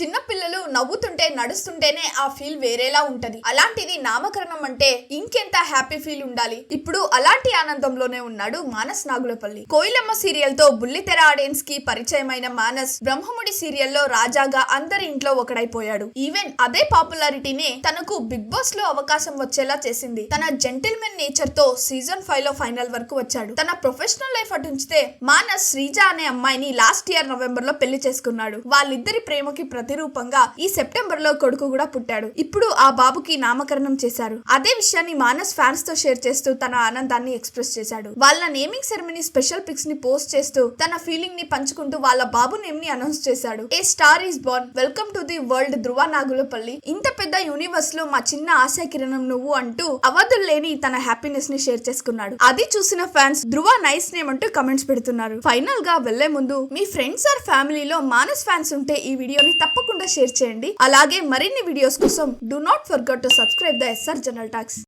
చిన్న పిల్లలు నవ్వుతుంటే నడుస్తుంటేనే ఆ ఫీల్ వేరేలా ఉంటది. అలాంటిది నామకరణం అంటే ఇంకెంత హ్యాపీ ఫీల్ ఉండాలి? ఇప్పుడు అలాంటి ఆనందంలోనే ఉన్నాడు మానస్ నాగులపల్లి. కోయిలమ్మ సీరియల్తో బుల్లితెర ఆడియన్స్కి పరిచయమైన మానస్ బ్రహ్మముడి సీరియల్లో రాజాగా అందరి ఇంట్లో ఒకడైపోయాడు. ఈవెన్ అదే పాపులారిటీనే తనకు బిగ్ బాస్లో అవకాశం వచ్చేలా చేసింది. తన జెంటిల్మెన్ నేచర్తో సీజన్ ఫైవ్లో ఫైనల్ వరకు వచ్చాడు. తన ప్రొఫెషనల్ లైఫ్ అటుంచితే మానస్ శ్రీజ అనే అమ్మాయిని లాస్ట్ ఇయర్ నవంబర్లో పెళ్ళి చేసుకున్నాడు. వాళ్ళిద్దరి ప్రేమకి ప్రతిరూపంగా ఈ సెప్టెంబర్లో కొడుకు కూడా పుట్టాడు. ఇప్పుడు ఆ బాబుకి నామకరణం చేశారు. అదే విషయాన్ని మానస్ ఫ్యాన్స్తో షేర్ చేస్తూ తన ఆనందాన్ని ఎక్స్ప్రెస్ చేశాడు. వాళ్ళ నేమింగ్ సెరమనీ స్పెషల్ పిక్స్ని పోస్ట్ చేస్తూ తన ఫీలింగ్ని పంచుకుంటూ వాళ్ళ బాబు నేమ్ని అనౌన్స్ చేశాడు. A star is born. Welcome to the world Dhruva Nagulapalli. ఇంత పెద్ద యూనివర్స్లో మా చిన్న ఆశా కిరణం నువ్వు అంటూ అవధులు లేని తన హ్యాపీనెస్ని షేర్ చేసుకున్నాడు. అది చూసిన ఫ్యాన్స్ ధృవ నైస్ నేమ్ అంటూ కమెంట్స్ పెడుతున్నారు. ఫైనల్గా వెళ్ళే ముందు మీ ఫ్రెండ్స్ ఆర్ ఫ్యామిలీలో మానస్ ఫ్యాన్స్ ఉంటే ఈ వీడియోని తప్పకుండా షేర్ చేయండి. అలాగే మరిన్ని వీడియోస్ కోసం do not forget to subscribe the SR general talks